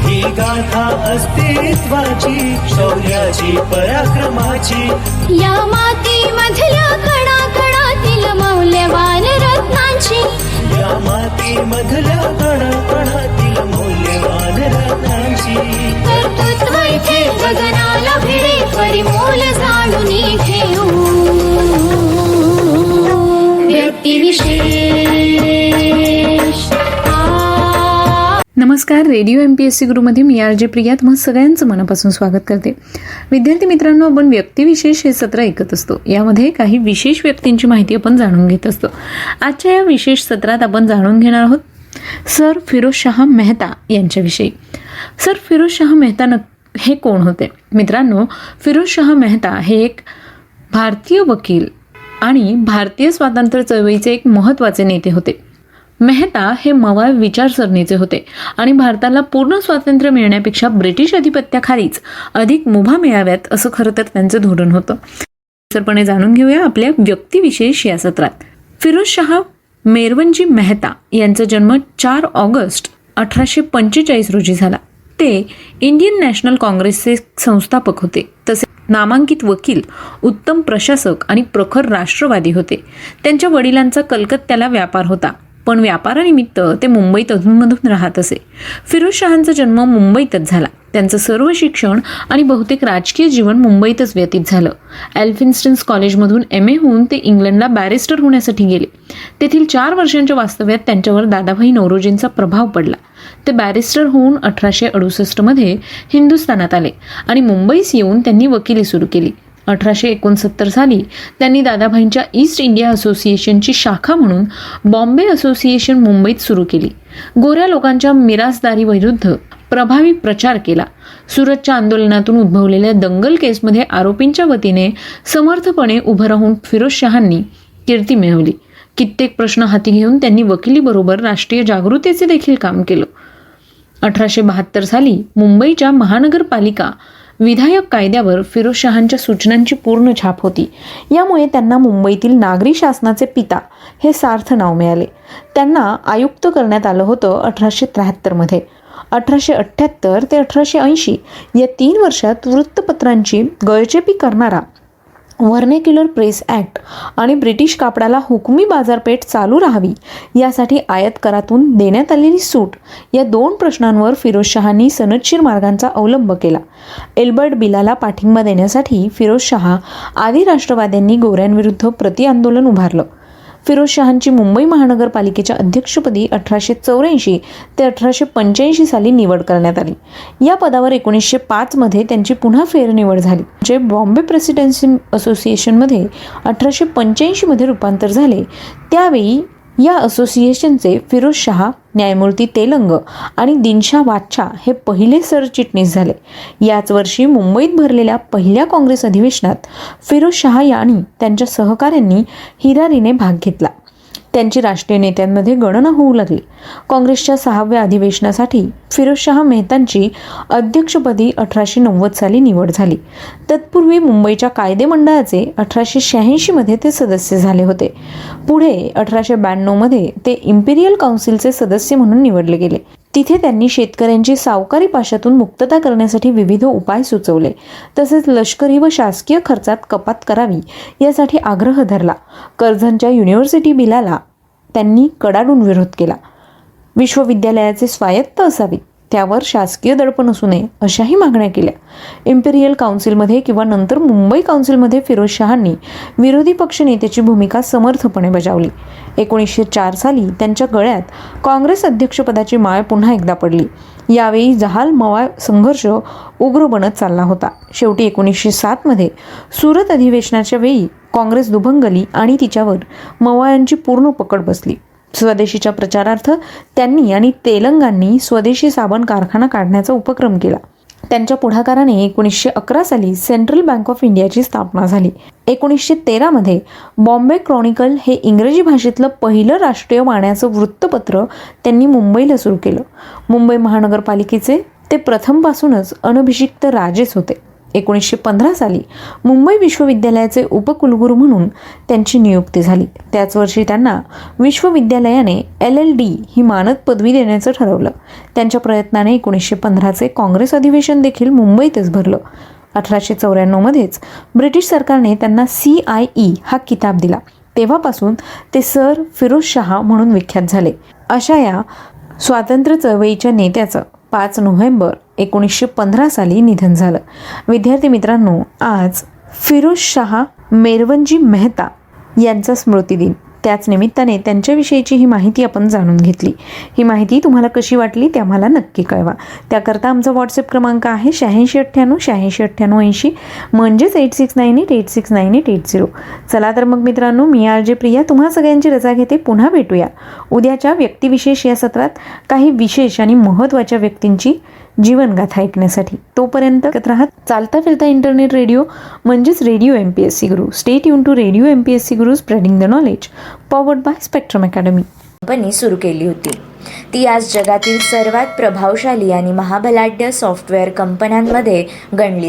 ही गाथा अस्तित्वाची शौर्याची पराक्रमाची. या मातीमधल्या कणा कणातील मौल्यवान रत्नांची. या माती मधल्या नमस्कार radio M P S C गुरुमध्ये मी आर जे प्रिया. तुम्हा सगळ्यांचं मनापासून स्वागत करते. विद्यार्थी मित्रांनो आपण व्यक्तिविशेष हे सत्र ऐकत असतो. यामध्ये काही विशेष व्यक्तींची माहिती आपण जाणून घेत असतो. आजच्या या विशेष सत्रात आपण जाणून घेणार आहोत सर फिरोज शहा मेहता यांच्याविषयी. सर फिरोजशाह मेहता न हे कोण होते? मित्रांनो फिरोजशाह मेहता हे एक भारतीय वकील आणि भारतीय स्वातंत्र्य चळवळीचे एक महत्त्वाचे नेते होते. मेहता हे मवाळ विचारसरणीचे होते आणि भारताला पूर्ण स्वातंत्र्य मिळण्यापेक्षा ब्रिटिश अधिपत्याखालीच अधिक मुभा मिळाव्यात असं खरं तर त्यांचं धोरण होतं. सरपणे जाणून घेऊया आपल्या व्यक्तिविशेष या सत्रात. फिरोजशाह मेरवनजी मेहता यांचा जन्म चार ऑगस्ट अठराशे पंचेचाळीस रोजी झाला. ते इंडियन नॅशनल काँग्रेसचे संस्थापक होते. तसे नामांकित वकील उत्तम प्रशासक आणि प्रखर राष्ट्रवादी होते. त्यांच्या वडिलांचा कलकत्त्याला व्यापार होता. पण व्यापारानिमित्त ते मुंबईत अधूनमधून राहत असे. फिरोजशहांचा जन्म मुंबईतच झाला. त्यांचं सर्व शिक्षण आणि बहुतेक राजकीय जीवन मुंबईतच व्यतीत झालं. एल्फिन्स्टन्स कॉलेजमधून एम. ए. होऊन ते इंग्लंडला बॅरिस्टर होण्यासाठी गेले. तेथील चार वर्षांच्या वास्तव्यात त्यांच्यावर दादाभाई नौरोजींचा प्रभाव पडला. ते बॅरिस्टर होऊन अठराशे अडुसष्टमध्ये हिंदुस्थानात आले आणि मुंबईस येऊन त्यांनी वकिली सुरू केली. अठराशे एकोणसत्तर साली त्यांनी दादाभाईंच्या ईस्ट इंडिया असोसिएशनची शाखा म्हणून बॉम्बे असोसिएशन मुंबईत सुरू केली. गोऱ्या लोकांच्या मिरासदारी विरुद्ध प्रभावी प्रचार केला. सुरतच्या आंदोलनातून उद्भवलेल्या दंगल केसमध्ये आरोपींच्या वतीने समर्थपणे उभं राहून फिरोजशहांनी कीर्ती मिळवली. कित्येक प्रश्न हाती घेऊन त्यांनी वकिलीबरोबर राष्ट्रीय जागृतीचे देखील काम केलं. अठराशे बहात्तर साली मुंबईच्या महानगरपालिका विधायक कायद्यावर फिरोजशहांच्या सूचनांची पूर्ण छाप होती. यामुळे त्यांना मुंबईतील नागरी शासनाचे पिता हे सार्थ नाव मिळाले. त्यांना आयुक्त करण्यात आलं होतं अठराशे त्र्याहत्तरमध्ये अठराशे अठ्ठ्याहत्तर ते अठराशे ऐंशी या तीन वर्षात वृत्तपत्रांची गळचेपी करणारा व्हर्नेक्युलर प्रेस ॲक्ट आणि ब्रिटिश कापडाला हुकमी बाजारपेठ चालू राहावी यासाठी आयात करातून देण्यात आलेली सूट या दोन प्रश्नांवर फिरोजशहांनी सनदशीर मार्गांचा अवलंब केला. एल्बर्ट बिलाला पाठिंबा देण्यासाठी फिरोजशहा आदी राष्ट्रवाद्यांनी गोऱ्यांविरुद्ध प्रतिआंदोलन उभारलं. फिरोजशहांची मुंबई महानगरपालिकेच्या अध्यक्षपदी अठराशे चौऱ्याऐंशी ते अठराशे पंच्याऐंशी साली निवड करण्यात आली. या पदावर एकोणीसशे पाचमध्ये त्यांची पुन्हा फेरनिवड झाली. जे बॉम्बे प्रेसिडेन्सी असोसिएशनमध्ये अठराशे पंच्याऐंशीमध्ये रूपांतर झाले त्यावेळी या असोसिएशनचे फिरोजशहा न्यायमूर्ती तेलंग आणि दिनशा वाच्छा हे पहिले सरचिटणीस झाले. याच वर्षी मुंबईत भरलेल्या पहिल्या काँग्रेस अधिवेशनात फिरोज शहा यांनी त्यांच्या सहकाऱ्यांनी हिरारीने भाग घेतला. त्यांची राष्ट्रीय नेत्यांमध्ये गणना होऊ लागली. काँग्रेसच्या सहाव्या अधिवेशनासाठी फिरोजशहा मेहतांची अध्यक्षपदी अठराशे नव्वद साली निवड झाली. तत्पूर्वी मुंबईच्या कायदे मंडळाचे अठराशे शहाऐंशीमध्ये ते सदस्य झाले होते. पुढे अठराशे ब्याण्णवमध्ये ते इम्पिरियल काउन्सिलचे सदस्य म्हणून निवडले गेले. तिथे त्यांनी शेतकऱ्यांची सावकारी पाशातून मुक्तता करण्यासाठी विविध उपाय सुचवले. तसेच लष्करी व शासकीय खर्चात कपात करावी यासाठी आग्रह धरला. कर्झनच्या युनिव्हर्सिटी बिलाला त्यांनी कडाडून विरोध केला. विश्वविद्यालयाचे स्वायत्त असावे. त्यावर शासकीय दडपण असू नये अशाही मागण्या केल्या. इम्पेरियल काउन्सिलमध्ये किंवा नंतर मुंबई काउन्सिलमध्ये फिरोज शहांनी विरोधी पक्ष नेत्याची भूमिका समर्थपणे बजावली. एकोणीसशे चार साली त्यांच्या गळ्यात काँग्रेस अध्यक्षपदाची माळ पुन्हा एकदा पडली. यावेळी जहाल मवाळ संघर्ष उग्र बनत चालला होता. शेवटी एकोणीसशे सातमध्ये सुरत अधिवेशनाच्या वेळी काँग्रेस दुभंगली आणि तिच्यावर मवाळांची पूर्ण पकड बसली. स्वदेशीच्या प्रचारार्थ त्यांनी आणि तेलंगांनी स्वदेशी साबण कारखाना काढण्याचा उपक्रम केला. त्यांच्या पुढाकाराने एकोणीसशे अकरा साली सेंट्रल बँक ऑफ इंडियाची स्थापना झाली. एकोणीसशे तेरामध्ये बॉम्बे क्रॉनिकल हे इंग्रजी भाषेतलं पहिलं राष्ट्रीय वाण्याचं वृत्तपत्र त्यांनी मुंबईला सुरू केलं. मुंबई महानगरपालिकेचे ते प्रथमपासूनच अनभिषिक्त राजेच होते. एकोणीसशे पंधरा साली मुंबई विश्वविद्यालयाचे उपकुलगुरू म्हणून त्यांची नियुक्ती झाली. त्याच वर्षी त्यांना विश्वविद्यालयाने एल एल डी ही मानद पदवी देण्याचं ठरवलं. त्यांच्या प्रयत्नाने एकोणीसशे पंधराचे काँग्रेस अधिवेशन देखील मुंबईतच भरलं. अठराशे चौऱ्याण्णवमध्येच ब्रिटिश सरकारने त्यांना सी आय ई हा किताब दिला. तेव्हापासून ते सर फिरोज शहा म्हणून विख्यात झाले. अशा या स्वातंत्र्य चळवळीच्या नेत्याचं पाच नोव्हेंबर एकोणीसशे पंधरा साली निधन झालं. विद्यार्थी मित्रांनो आज फिरोज शहा मेरवनजी मेहता यांचा स्मृतिदिन त्याच निमित्ताने त्यांच्याविषयीची ही माहिती आपण जाणून घेतली. ही माहिती तुम्हाला कशी वाटली ते आम्हाला नक्की कळवा. त्याकरता आमचा व्हॉट्सअप क्रमांक आहे शहाऐंशी अठ्ठ्याण्णव शहाऐंशी अठ्ठ्याण्णव ऐंशी म्हणजेच eight six nine eight eight six nine eight eight zero चला तर मग मित्रांनो मी आर जे प्रिया तुम्हा सगळ्यांची रजा घेते. पुन्हा भेटूया. उद्याच्या व्यक्तिविशेष या सत्रात काही विशेष आणि महत्त्वाच्या व्यक्तींची जीवनगाथा ऐकण्यासाठी. तोपर्यंत राहत चालता फिरता इंटरनेट रेडिओ म्हणजेच radio M P S C Guru stay युन to radio M P S C Guru spreading the knowledge powered by Spectrum Academy company सुरू केली होती. ती आज जगातील सर्वात प्रभावशाली आणि महाबलाढ्य सॉफ्टवेअर कंपन्यांमध्ये गणली